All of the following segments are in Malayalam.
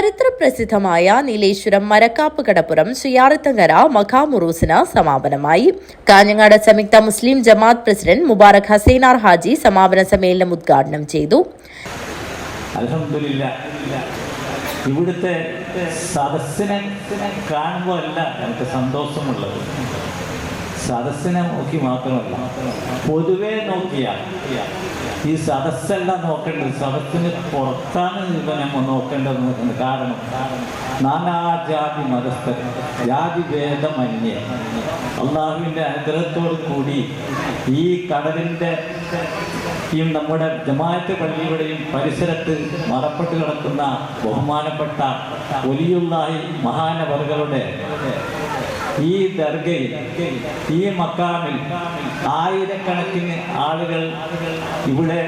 ചരിത്ര പ്രസിദ്ധമായ നീലേശ്വരം മരക്കാപ്പ് കടപ്പുറം ശ്രീയാറിത്തങ്കര മഖാമുറൂസിന് സമാപനമായി. കാഞ്ഞങ്ങാട് സംയുക്ത മുസ്ലിം ജമാത്ത് പ്രസിഡന്റ് മുബാറക് ഹസൈനാർ ഹാജി സമാപന സമ്മേളനം ഉദ്ഘാടനം ചെയ്തു. ഇവിടുത്തെ സദസ്സിനെ കാണുമ്പോൾ അല്ല നമുക്ക് സന്തോഷമുള്ളത്. സദസ്സിനെ നോക്കി മാത്രമല്ല. പൊതുവെ നോക്കിയാൽ ഈ സദസ്സല്ല നോക്കേണ്ടത് സദസ്സിന് പുറത്താണ് ഇവനെ നോക്കേണ്ടത് നോക്കുന്നത് കാരണം നാനാജാതി മതസ്ഥർ ജാതി ഭേദമന്യ. അള്ളാഹുവിന്റെ അനുഗ്രഹത്തോടു കൂടി ഈ കടലിന്റെ ഈ നമ്മുടെ ജമാഅത്ത് പള്ളിയുടെയും പരിസരത്ത് മറപ്പെട്ട് കിടക്കുന്ന ബഹുമാനപ്പെട്ട ഒലിയുള്ളാഹി മഹാനവറുകളുടെ ഈ ദർഗയിൽ ഈ മക്കാമിൽ ആയിരക്കണക്കിന് ആളുകൾ ഇവിടെ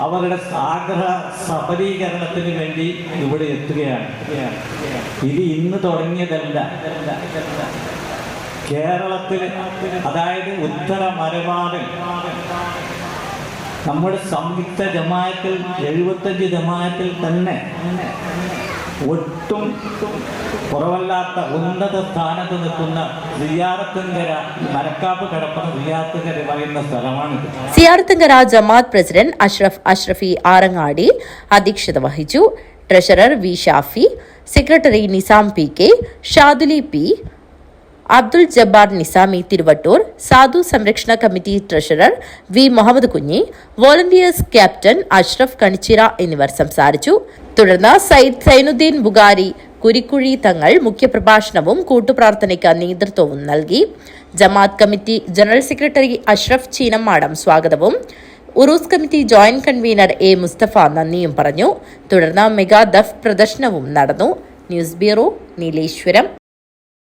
അവരുടെ ആഗ്രഹ സഫലീകരണത്തിന് വേണ്ടി ഇവിടെ എത്തുകയാണ്. ഇത് ഇന്ന് തുടങ്ങിയതല്ല. കേരളത്തിൽ അതായത് ഉത്തര മലബാറിൽ നമ്മുടെ സംയുക്ത ജമായത്തിൽ എഴുപത്തഞ്ച് ജമായത്തിൽ തന്നെ ഒട്ടും കുറവല്ലാത്ത ഉന്നത സ്ഥാനത്ത് നിൽക്കുന്ന സിയാറത്തുങ്കര മരക്കാപ്പ് കിടപ്പുന്ന സിയാറത്തുങ്കര പറയുന്ന സ്ഥലമാണിത് സിയാറത്തുങ്കര ജമാഅത്ത് പ്രസിഡന്റ് അഷ്റഫ് അഷ്റഫി ആറങ്ങാടി അധ്യക്ഷത വഹിച്ചു. Treasurer V Shafi secretary Nizam P K Shaduli P Abdul Jabbar Nizami Thiruvattoor സാധു സംരക്ഷണ committee treasurer V Muhammad Kunhi volunteers captain Ashraf Kanichira എന്നിവർ സംസാരിച്ചു. തുടർന്ന് സയ്യിദ് സൈനുദ്ദീൻ ബുഗാരി കുരിക്കുഴി തങ്ങൾ മുഖ്യപ്രഭാഷണവും കൂട്ടുപ്രാർത്ഥനയ്ക്ക് നേതൃത്വവും നൽകി. ജമാഅത്ത് committee general secretary Ashraf Cheenammadam സ്വാഗതവും. ഉറൂസ് committee joint convener A Mustafa നന്ദിയും പറഞ്ഞു. തുടർന്ന് മെഗാ ദഫ് പ്രദർശനവും നടന്നു. News bureau Nileshwaram.